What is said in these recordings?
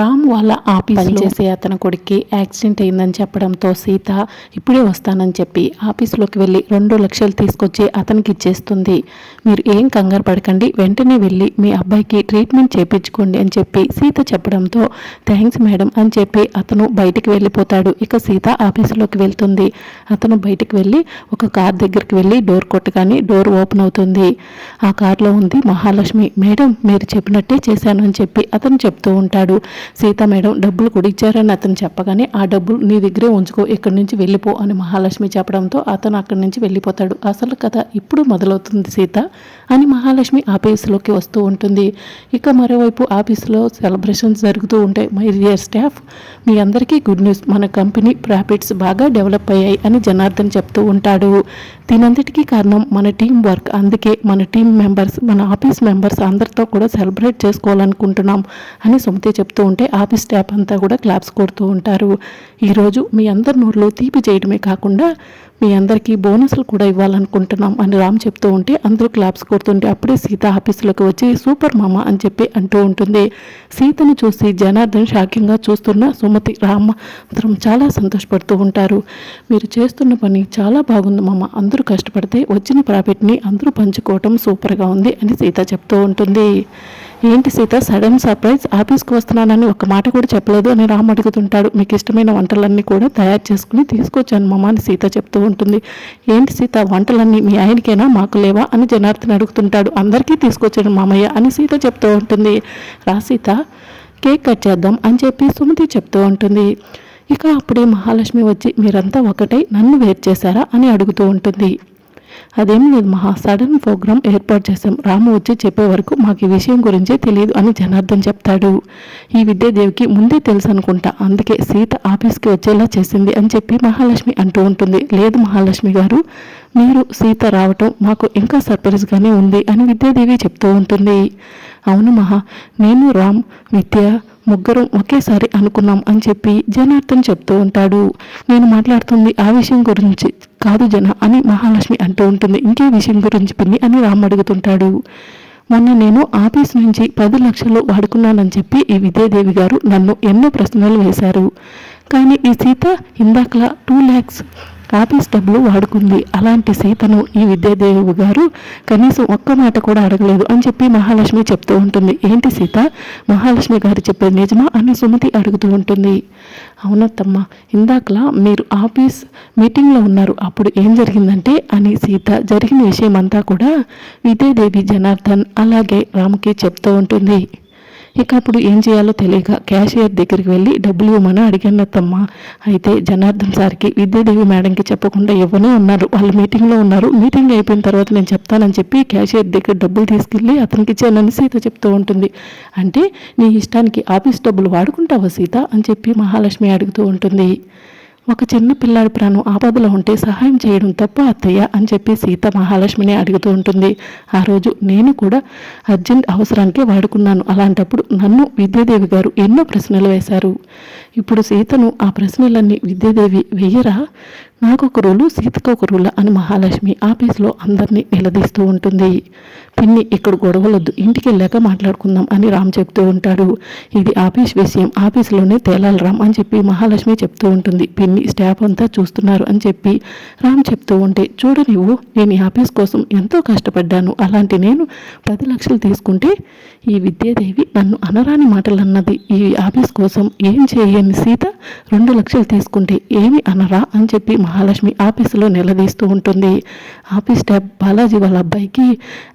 రామ్ వాళ్ళ ఆఫీస్ చేసే అతని కొడుక్కి యాక్సిడెంట్ అయిందని చెప్పడంతో సీత ఇప్పుడే వస్తానని చెప్పి ఆఫీస్లోకి వెళ్ళి రెండు లక్షలు తీసుకొచ్చి అతనికి ఇచ్చేస్తుంది. మీరు ఏం కంగారు పడకండి వెంటనే వెళ్ళి మీ అబ్బాయికి ట్రీట్మెంట్ చేయించుకోండి అని చెప్పి సీత చెప్పడంతో థ్యాంక్స్ మేడం అని చెప్పి అతను బయటికి వెళ్ళిపోతాడు. ఇక సీత ఆఫీసులోకి వెళ్తుంది. అతను బయటికి వెళ్ళి ఒక కార్ దగ్గరికి వెళ్ళి డోర్ కొట్టగానే డోర్ ఓపెన్ అవుతుంది. ఆ కార్లో ఉంది మహాలక్ష్మి. మేడం మీరు చెప్పినట్టే చేశాను అని చెప్పి అతను చెప్తూ ఉంటాడు. సీత మేడం డబ్బులు కూడా ఇచ్చారని అతను చెప్పగానే ఆ డబ్బులు నీ దగ్గరే ఉంచుకో ఇక్కడి నుంచి వెళ్ళిపో అని మహాలక్ష్మి చెప్పడంతో అతను అక్కడి నుంచి వెళ్ళిపోతాడు. అసలు కథ ఇప్పుడు మొదలవుతుంది సీత అని మహాలక్ష్మి ఆఫీసులోకి వస్తూ ఉంటుంది. ఇక మరోవైపు ఆఫీసులో సెలబ్రేషన్స్ జరుగుతూ ఉంటాయి. మై డియర్ స్టాఫ్ మీ అందరికీ గుడ్ న్యూస్. మన కంపెనీ ప్రాఫిట్స్ బాగా డెవలప్ అయ్యాయి అని జనార్దన్ చెప్తూ ఉంటాడు. దీనంతటికీ కారణం మన టీం వర్క్. అందుకే మన టీం మెంబర్స్ మన ఆఫీస్ మెంబర్స్ అందరితో కూడా సెలబ్రేట్ చేసుకోవాలనుకుంటున్నాం అని సుమతి చెప్తూ ఉంటే ఆఫీస్ స్టాఫ్ అంతా కూడా క్లాప్స్ కొడుతూ ఉంటారు. ఈరోజు మీ అందరి నోట్లో తీపి చేయడమే కాకుండా మీ అందరికీ బోనస్లు కూడా ఇవ్వాలనుకుంటున్నాం అని రామ్ చెప్తూ ఉంటే అందరూ క్లాప్స్ కొడుతుంటే అప్పుడే సీత ఆఫీసులోకి వచ్చి సూపర్ మామ అని చెప్పి అంటూ ఉంటుంది. సీతను చూసి జనార్దన్ షాకింగ్గా చూస్తున్న సుమతి రామ్ మాత్రం చాలా సంతోషపడుతూ ఉంటారు. మీరు చేస్తున్న పని చాలా బాగుంది మామ. అందరూ కష్టపడితే వచ్చిన ప్రాఫిట్ని అందరూ పంచుకోవటం సూపర్గా ఉంది అని సీత చెప్తూ ఉంటుంది. ఏంటి సీత? Sudden surprise. ఆఫీస్కి వస్తున్నానని ఒక మాట కూడా చెప్పలేదు అని రామ్ అడుగుతుంటాడు. మీకు ఇష్టమైన వంటలన్నీ కూడా తయారు చేసుకుని తీసుకొచ్చాను మామ అని సీత చెప్తూ ఉంటుంది. ఏంటి సీత? వంటలన్నీ మీ ఆయనకేనా? మాకు లేవా? అని జనార్దన్ అడుగుతుంటాడు. అందరికీ తీసుకొచ్చాను మామయ్య అని సీత చెప్తూ ఉంటుంది. రా సీత కేక్ కట్ చేద్దాం అని చెప్పి సుమతి చెప్తూ ఉంటుంది. ఇక అప్పుడే మహాలక్ష్మి వచ్చి మీరంతా ఒకటై? నన్ను వేరు చేశారా? అని అడుగుతూ ఉంటుంది. అదేమి లేదు మహా. సడన్ ప్రోగ్రామ్ ఏర్పాటు చేశాం. రాము వచ్చి చెప్పే వరకు మాకు ఈ విషయం గురించే తెలియదు అని జనార్దన్ చెప్తాడు. ఈ విద్యాదేవికి ముందే తెలుసు అనుకుంటా. అందుకే సీత ఆఫీస్కి వచ్చేలా చేసింది అని చెప్పి మహాలక్ష్మి అంటూ ఉంటుంది. లేదు మహాలక్ష్మి గారు మీరు సీత రావటం మాకు ఇంకా సర్ప్రైజ్గానే ఉంది అని విద్యాదేవి చెప్తూ ఉంటుంది. అవును మహా నేను రామ్ విద్య ముగ్గురం ఒకేసారి అనుకున్నాం అని చెప్పి జనార్దన్ చెప్తూ ఉంటాడు. నేను మాట్లాడుతుంది ఆ విషయం గురించి కాదు జన అని మహాలక్ష్మి అంటూ ఉంటుంది. ఇంకే విషయం గురించి పిన్ని అని రామ్ అడుగుతుంటాడు. మొన్న నేను ఆఫీస్ నుంచి పది లక్షలు వాడుకున్నానని చెప్పి ఈ విద్యాదేవి గారు నన్ను ఎన్నో ప్రశ్నలు వేశారు. కానీ ఈ సీత ఇందాకలా టూ ల్యాక్స్ ఆఫీస్ డబ్బులు వాడుకుంది. అలాంటి సీతను ఈ విద్యాదేవి గారు కనీసం ఒక్క మాట కూడా అడగలేదు అని చెప్పి మహాలక్ష్మి చెప్తూ ఉంటుంది. ఏంటి సీత? మహాలక్ష్మి గారు చెప్పేది నిజమా అని సుమతి అడుగుతూ ఉంటుంది. అవునత్తమ్మ ఇందాకలా మీరు ఆఫీస్ మీటింగ్లో ఉన్నారు. అప్పుడు ఏం జరిగిందంటే అని సీత జరిగిన విషయం అంతా కూడా విద్యాదేవి జనార్దన్ అలాగే రాముకి చెప్తూ ఉంటుంది. ఇక అప్పుడు ఏం చేయాలో తెలియక క్యాషియర్ దగ్గరికి వెళ్ళి డబ్బులు ఇవ్వమని? అడిగానత్తమ్మ అయితే జనార్దన్ సార్కి విద్యాదేవి మేడంకి చెప్పకుండా ఇవ్వనే ఉన్నారు. వాళ్ళు మీటింగ్లో ఉన్నారు. మీటింగ్ అయిపోయిన తర్వాత నేను చెప్తానని చెప్పి క్యాషియర్ దగ్గర డబ్బులు తీసుకెళ్ళి అతనికి ఇచ్చానని సీత చెప్తూ ఉంటుంది. అంటే నీ ఇష్టానికి ఆఫీస్ డబ్బులు వాడుకుంటావా సీత? అని చెప్పి మహాలక్ష్మి అడుగుతూ ఉంటుంది. ఒక చిన్న పిల్లాడి ప్రాణం ఆపదలో ఉంటే సహాయం చేయడం తప్ప అత్తయ్య అని చెప్పి సీత మహాలక్ష్మిని అడుగుతూ ఉంటుంది. ఆ రోజు నేను కూడా అర్జెంట్ అవసరానికే వాడుకున్నాను. అలాంటప్పుడు నన్ను విద్యాదేవి గారు ఎన్నో ప్రశ్నలు వేశారు. ఇప్పుడు సీతను ఆ ప్రశ్నలన్నీ విద్యాదేవి వెయ్యరా నాకొక రూలు సీతకు ఒక రూల అని మహాలక్ష్మి ఆఫీస్లో అందరినీ నిలదీస్తూ ఉంటుంది. పిన్ని ఇక్కడ గొడవలొద్దు. ఇంటికి వెళ్ళాక మాట్లాడుకుందాం అని రామ్ చెప్తూ ఉంటాడు. ఇది ఆఫీస్ విషయం. ఆఫీస్లోనే తేలాలి రామ్ అని చెప్పి మహాలక్ష్మి చెప్తూ ఉంటుంది. పిన్ని స్టాఫ్ అంతా చూస్తున్నారు అని చెప్పి రామ్ చెప్తూ ఉంటే చూడు నువ్వు నేను ఈ ఆఫీస్ కోసం ఎంతో కష్టపడ్డాను. అలాంటి నేను పది లక్షలు తీసుకుంటే ఈ విద్యాదేవి నన్ను అనరాని మాటలు అన్నది ఈ ఆఫీస్ కోసం ఏం చేయని సీత రెండు లక్షలు తీసుకుంటే ఏమి అనరా అని చెప్పి మహాలక్ష్మి ఆఫీసులో నిలదీస్తూ ఉంటుంది. ఆఫీస్ స్టాఫ్ బాలాజీ వాళ్ళ అబ్బాయికి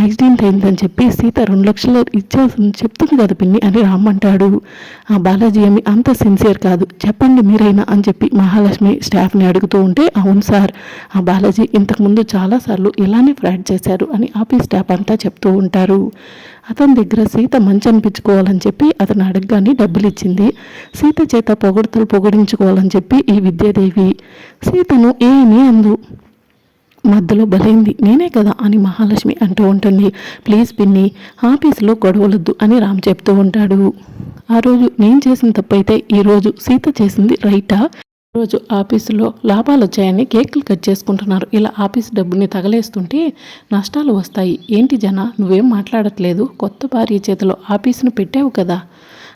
యాక్సిడెంట్ అయిందని చెప్పి సీత రెండు లక్షలు ఇచ్చాల్సింది చెప్తుంది కదా పిన్ని అని రామ్మంటాడు. ఆ బాలాజీ ఏమి అంత సిన్సియర్ కాదు. చెప్పండి మీరైనా అని చెప్పి మహాలక్ష్మి స్టాఫ్ని అడుగుతూ ఉంటే అవును సార్ ఆ బాలాజీ ఇంతకుముందు చాలాసార్లు ఇలానే ఫ్రాడ్ చేశారు అని ఆఫీస్ స్టాఫ్ అంతా చెప్తూ ఉంటారు. అతని దగ్గర సీత మంచి అనిపించుకోవాలని చెప్పి అతను అడగగానే డబ్బులు ఇచ్చింది సీత చేత పొగడతలు పొగడించుకోవాలని చెప్పి ఈ విద్యాదేవి సీతను ఏమీ అందు. మధ్యలో బలైంది. నేనే కదా అని మహాలక్ష్మి అంటూ ఉంటుంది. ప్లీజ్ పిన్ని ఆఫీసులో గొడవలొద్దు అని రామ్ చెప్తూ ఉంటాడు. ఆ రోజు నేను చేసిన తప్పైతే ఈరోజు సీత చేసింది రైటా? రోజు ఆఫీసులో లాభాలు వచ్చాయని కేకులు కట్ చేసుకుంటున్నారు. ఇలా ఆఫీస్ డబ్బుని తగలేస్తుంటే నష్టాలు వస్తాయి. ఏంటి జన నువ్వేం మాట్లాడట్లేదు? కొత్త భార్య చేతిలో ఆఫీసును పెట్టావు కదా?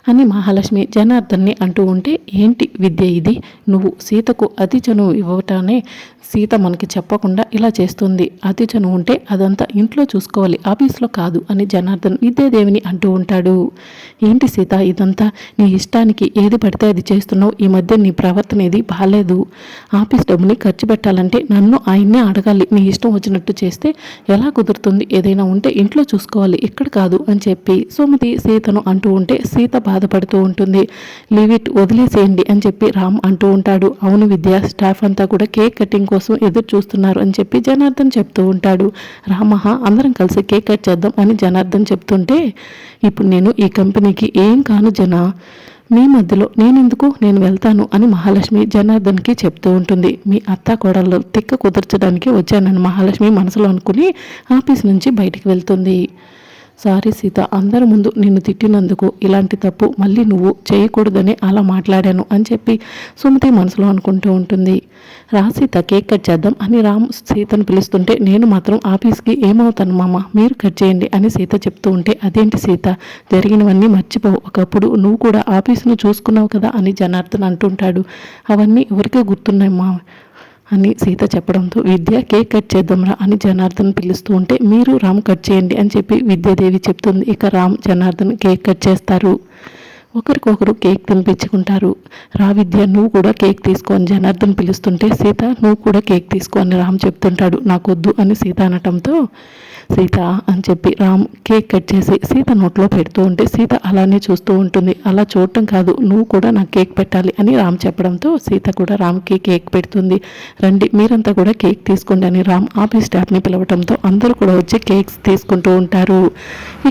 అని మహాలక్ష్మి జనార్దన్ని అంటూ ఉంటే ఏంటి విద్య ఇది? నువ్వు సీతకు అతి చనువు ఇవ్వటానే సీత మనకి చెప్పకుండా ఇలా చేస్తుంది. అతి ఉంటే అదంతా ఇంట్లో చూసుకోవాలి. ఆఫీస్లో కాదు అని జనార్దన్ విద్యాదేవిని అంటూ ఉంటాడు. ఏంటి సీత ఇదంతా నీ ఇష్టానికి ఏది పడితే అది చేస్తున్నావు? ఈ మధ్య నీ ప్రవర్తన ఏది బాగాలేదు ఆఫీస్ డబ్బుని ఖర్చు పెట్టాలంటే నన్ను ఆయన్నే అడగాలి. నీ ఇష్టం వచ్చినట్టు చేస్తే ఎలా కుదురుతుంది? ఏదైనా ఉంటే ఇంట్లో చూసుకోవాలి. ఇక్కడ కాదు అని చెప్పి సుమతి సీతను అంటూ ఉంటే సీత బాధపడుతూ ఉంటుంది. లీవ్ ఇట్ వదిలేసేయండి అని చెప్పి రామ్ అంటూ ఉంటాడు. అవును విద్య స్టాఫ్ అంతా కూడా కేక్ కటింగ్ కోసం ఎదురు చూస్తున్నారు అని చెప్పి జనార్దన్ చెప్తూ ఉంటాడు. రామహ అందరం కలిసి కేక్ కట్ చేద్దాం అని జనార్దన్ చెప్తుంటే ఇప్పుడు నేను ఈ కంపెనీకి ఏం కాను జన? మీ మధ్యలో నేనెందుకు? నేను వెళ్తాను అని మహాలక్ష్మి జనార్దన్కి చెప్తూ ఉంటుంది. మీ అత్త కోడళ్ళు తిక్క కుదర్చడానికి వచ్చానని మహాలక్ష్మి మనసులో అనుకుని ఆఫీస్ నుంచి బయటికి వెళ్తుంది. సారీ సీత అందరి ముందు నిన్ను తిట్టినందుకు ఇలాంటి తప్పు మళ్ళీ నువ్వు చేయకూడదని అలా మాట్లాడాను అని చెప్పి సుమతి మనసులో అనుకుంటూ ఉంటుంది. రా సీత కేక్ కట్ చేద్దాం అని రామ్ సీతను పిలుస్తుంటే నేను మాత్రం ఆఫీస్కి ఏమవుతాను మామ? మీరు కట్ చేయండి అని సీత చెప్తూ ఉంటే అదేంటి సీత? జరిగినవన్నీ మర్చిపోవు. ఒకప్పుడు నువ్వు కూడా ఆఫీసును చూసుకున్నావు కదా అని జనార్దన్ అంటుంటాడు. అవన్నీ ఎవరికే గుర్తున్నాయి మా అని సీత చెప్పడంతో విద్య కేక్ కట్ చేద్దాంరా అని జనార్దన్ పిలుస్తూ ఉంటే మీరు రామ్ కట్ చేయండి అని చెప్పి విద్యాదేవి చెప్తుంది. ఇక రామ్ జనార్దన్ కేక్ కట్ చేస్తారు. ఒకరికొకరు కేక్ తినిపించుకుంటారు. రావిద్య నువ్వు కూడా కేక్ తీసుకొని జనార్దన్ పిలుస్తుంటే సీత నువ్వు కూడా కేక్ తీసుకో అని రామ్ చెప్తుంటాడు. నాకొద్దు అని సీత అనటంతో సీత అని చెప్పి రామ్ కేక్ కట్ చేసి సీత నోట్లో పెడుతూ ఉంటే సీత అలానే చూస్తూ ఉంటుంది. అలా చూడటం కాదు నువ్వు కూడా నాకు కేక్ పెట్టాలి అని రామ్ చెప్పడంతో సీత కూడా రామ్కి కేక్ పెడుతుంది. రండి మీరంతా కూడా కేక్ తీసుకోండి అని రామ్ ఆఫీస్ స్టాఫ్ని పిలవడంతో అందరూ కూడా వచ్చి కేక్స్ తీసుకుంటూ ఉంటారు.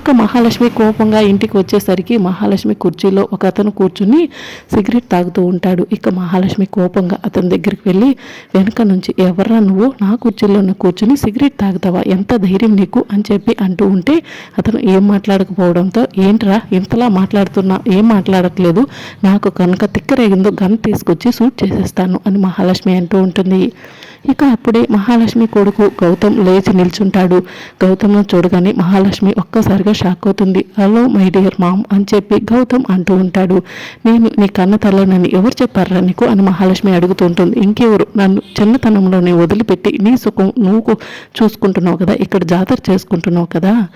ఇక మహాలక్ష్మి కోపంగా ఇంటికి వచ్చేసరికి మహాలక్ష్మి కుర్చీలో ఒక అతను కూర్చుని సిగరెట్ తాగుతూ ఉంటాడు. ఇక మహాలక్ష్మి కోపంగా అతని దగ్గరికి వెళ్ళి వెనక నుంచి ఎవర్రా నువ్వు? నా కుర్చీలోనే కూర్చుని సిగరెట్ తాగుతావా? ఎంత ధైర్యం నీకు? అని చెప్పి అంటూ ఉంటే అతను ఏం మాట్లాడకపోవడంతో ఏంట్రా ఇంతలా మాట్లాడుతున్నా? ఏం మాట్లాడట్లేదు? నాకు కనుక తిక్కరేగిందో గన్ తీసుకొచ్చి సూట్ చేసేస్తాను అని మహాలక్ష్మి అంటూ ఉంటుంది. ఇక అప్పుడే మహాలక్ష్మి కొడుకు గౌతమ్ లేచి నిల్చుంటాడు. గౌతమ్ను చూడగానే మహాలక్ష్మి ఒక్కసారిగా షాక్ అవుతుంది. హలో మై డియర్ మామ్ అని చెప్పి గౌతమ్ అంటూ ఉంటాడు. నేను నీ కన్న తల్లనని ఎవరు చెప్పారా నీకు? అని మహాలక్ష్మి అడుగుతూ ఉంటుంది. ఇంకెవరు? నన్ను చిన్నతనంలోనే వదిలిపెట్టి నీ సుఖం నువ్వు చూసుకుంటున్నావు కదా ఇక్కడ జాతర చేసుకుంటున్నావు కదా?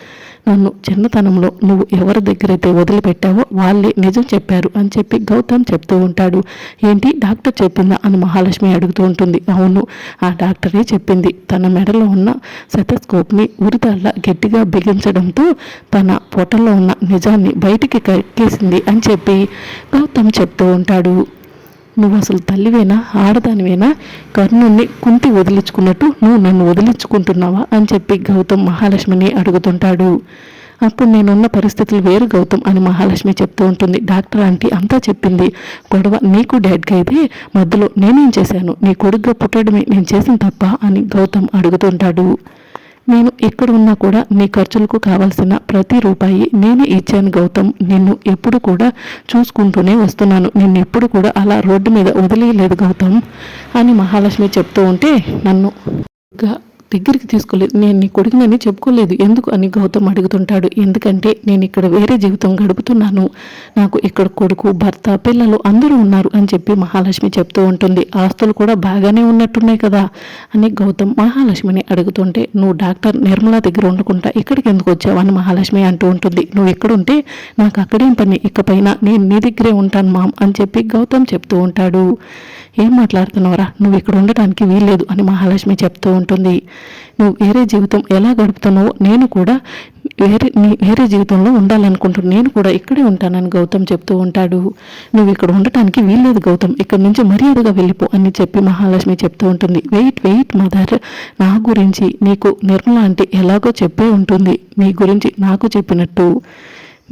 నన్ను చిన్నతనంలో నువ్వు ఎవరి దగ్గరైతే వదిలిపెట్టావో వాళ్ళే నిజం చెప్పారు అని చెప్పి గౌతమ్ చెప్తూ ఉంటాడు. ఏంటి? డాక్టర్ చెప్పిందా? అని మహాలక్ష్మి అడుగుతూ ఉంటుంది. అవును ఆ డాక్టరే చెప్పింది. తన మెడలో ఉన్న సెటస్కోప్ని ఉరితల్లా గట్టిగా బిగించడంతో తన పొట్టలో ఉన్న నిజాన్ని బయటికి కక్కేసింది అని చెప్పి గౌతమ్ చెప్తూ ఉంటాడు. నువ్వు అసలు తల్లివేనా? ఆడదానివేనా? కర్ణుణ్ణి కుంతి వదిలించుకున్నట్టు నువ్వు నన్ను వదిలించుకుంటున్నావా? అని చెప్పి గౌతమ్ మహాలక్ష్మిని అడుగుతుంటాడు. అప్పుడు నేనున్న పరిస్థితులు వేరు గౌతమ్ అని మహాలక్ష్మి చెప్తూ ఉంటుంది. డాక్టర్ ఆంటీ అంతా చెప్పింది. గొడవ నీకు డాడ్కి అయితే మధ్యలో నేనేం చేశాను? నీ కొడుగ్గా పుట్టడమే నేను చేసిన తప్ప అని గౌతమ్ అడుగుతుంటాడు. నేను ఎక్కడ ఉన్నా కూడా నీ ఖర్చులకు కావాల్సిన ప్రతి రూపాయి నేనే ఇచ్చాను గౌతమ్. నిన్ను ఎప్పుడు కూడా చూసుకుంటూనే వస్తున్నాను. నిన్ను ఎప్పుడు కూడా అలా రోడ్డు మీద వదిలేయలేదు గౌతమ్ అని మహాలక్ష్మి చెప్తూ ఉంటే నన్ను దగ్గరికి తీసుకోలేదు. నేను నీ కొడుకునని చెప్పుకోలేదు. ఎందుకు అని గౌతమ్ అడుగుతుంటాడు. ఎందుకంటే నేను ఇక్కడ వేరే జీవితం గడుపుతున్నాను. నాకు ఇక్కడ కొడుకు భర్త పిల్లలు అందరూ ఉన్నారు అని చెప్పి మహాలక్ష్మి చెప్తూ ఉంటుంది. ఆస్తులు కూడా బాగానే ఉన్నట్టున్నాయి కదా అని గౌతమ్ మహాలక్ష్మిని అడుగుతుంటే నువ్వు డాక్టర్ నిర్మల దగ్గర ఉండకుండా ఇక్కడికి ఎందుకు వచ్చావు? అని మహాలక్ష్మి అంటూ ఉంటుంది. నువ్వు ఎక్కడుంటే నాకు అక్కడేం పని? ఇకపైన నేను నీ దగ్గరే ఉంటాను మామ్ అని చెప్పి గౌతమ్ చెప్తూ ఉంటాడు. ఏం మాట్లాడుతున్నావురా? నువ్వు ఇక్కడ ఉండటానికి వీల్లేదు అని మహాలక్ష్మి చెప్తూ ఉంటుంది. నువ్వు వేరే జీవితం ఎలా గడుపుతున్నావో నేను కూడా వేరే నీ వేరే జీవితంలో ఉండాలనుకుంటున్నాను నేను కూడా ఇక్కడే ఉంటానని గౌతమ్ చెప్తూ ఉంటాడు. నువ్వు ఇక్కడ ఉండటానికి వీల్లేదు గౌతమ్. ఇక్కడ నుంచి మర్యాదగా వెళ్ళిపో అని చెప్పి మహాలక్ష్మి చెప్తూ ఉంటుంది. Wait wait mother. నా గురించి నీకు నిర్మల అంటే ఎలాగో చెప్పే ఉంటుంది. మీ గురించి నాకు చెప్పినట్టు.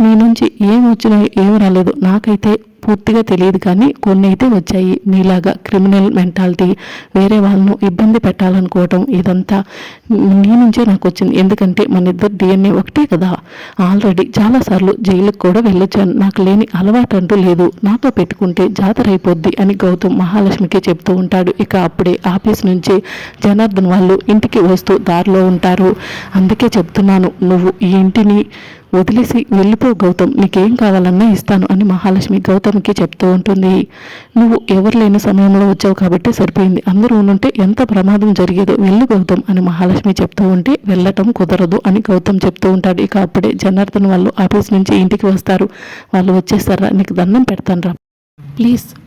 మీ నుంచి ఏం వచ్చినా ఏం రాలేదు నాకైతే పూర్తిగా తెలియదు కానీ కొన్ని అయితే వచ్చాయి. మీలాగా క్రిమినల్ మెంటాలిటీ వేరే వాళ్ళను ఇబ్బంది పెట్టాలనుకోవటం ఇదంతా నీ నుంచే నాకు వచ్చింది. ఎందుకంటే మన ఇద్దరు డిఎన్ఏ ఒకటే కదా. ఆల్రెడీ చాలాసార్లు జైలుకు కూడా వెళ్ళొచ్చాను. నాకు లేని అలవాటు అంటూ లేదు. నాతో పెట్టుకుంటే జాతర అయిపోద్ది అని గౌతమ్ మహాలక్ష్మికి చెప్తూ ఉంటాడు. ఇక అప్పుడే ఆఫీస్ నుంచి జనార్దన్ వాళ్ళు ఇంటికి వస్తూ దారిలో ఉంటారు. అందుకే చెప్తున్నాను నువ్వు ఈ ఇంటిని వదిలేసి వెళ్ళిపో గౌతమ్ నీకేం కావాలన్నా ఇస్తాను అని మహాలక్ష్మి గౌతమ్కి చెప్తూ ఉంటుంది. నువ్వు ఎవరు లేని సమయంలో వచ్చావు కాబట్టి సరిపోయింది. అందరూ ఉంటే ఎంత ప్రమాదం జరిగేదో వెళ్ళు గౌతమ్ అని మహాలక్ష్మి చెప్తూ ఉంటే వెళ్ళటం కుదరదు అని గౌతమ్ చెప్తూ ఉంటాడు. ఇక అప్పుడే జనార్దన్ వాళ్ళు ఆఫీస్ నుంచి ఇంటికి వస్తారు. వాళ్ళు వచ్చేస్తారా? నీకు దండం పెడతాను రా. ప్లీజ్.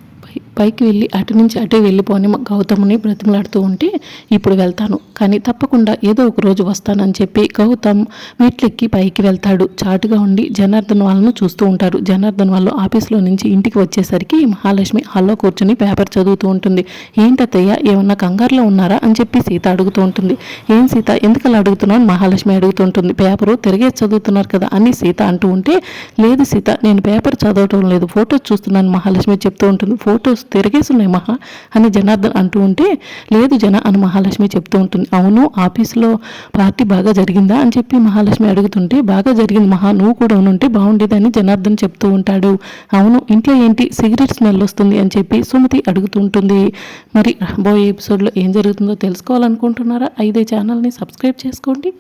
పైకి వెళ్ళి అటు నుంచి అటే వెళ్ళిపోని గౌతమ్ని బ్రతిమలాడుతూ ఉంటే ఇప్పుడు వెళ్తాను. కానీ తప్పకుండా ఏదో ఒక రోజు వస్తానని చెప్పి గౌతమ్ మెట్లెక్కి పైకి వెళ్తాడు. చాటుగా ఉండి జనార్దన్ వాళ్ళను చూస్తూ ఉంటారు. జనార్దన్ వాళ్ళు ఆఫీస్లో నుంచి ఇంటికి వచ్చేసరికి మహాలక్ష్మి హాల్లో కూర్చుని పేపర్ చదువుతూ ఉంటుంది. ఏంటత్తయ్య ఏమన్నా కంగారులో ఉన్నారా? అని చెప్పి సీత అడుగుతూ ఉంటుంది. ఏం సీత ఎందుకు అలా అడుగుతున్నావు మహాలక్ష్మి అడుగుతూ ఉంటుంది పేపరు తిరిగే చదువుతున్నారు కదా అని సీత అంటూ ఉంటే లేదు సీత నేను పేపర్ చదవటం లేదు ఫొటోస్ చూస్తున్నాను మహాలక్ష్మి చెప్తూ ఉంటుంది. ఫొటోస్ తిరిగేస్తున్నాయి మహా అని జనార్దన్ అంటూ ఉంటే లేదు జన అని మహాలక్ష్మి చెప్తూ ఉంటుంది. అవును ఆఫీస్లో పార్టీ బాగా జరిగిందా అని చెప్పి మహాలక్ష్మి అడుగుతుంటే బాగా జరిగింది మహా నువ్వు కూడా ఉంటే బాగుండేదని జనార్దన్ చెప్తూ ఉంటాడు. అవును ఇంట్లో ఏంటి? సిగరెట్ స్మెల్ వస్తుంది అని చెప్పి సుమతి అడుగుతూ ఉంటుంది. మరి రాబోయే ఎపిసోడ్లో ఏం జరుగుతుందో తెలుసుకోవాలనుకుంటున్నారా? అయితే ఛానల్ని సబ్స్క్రైబ్ చేసుకోండి.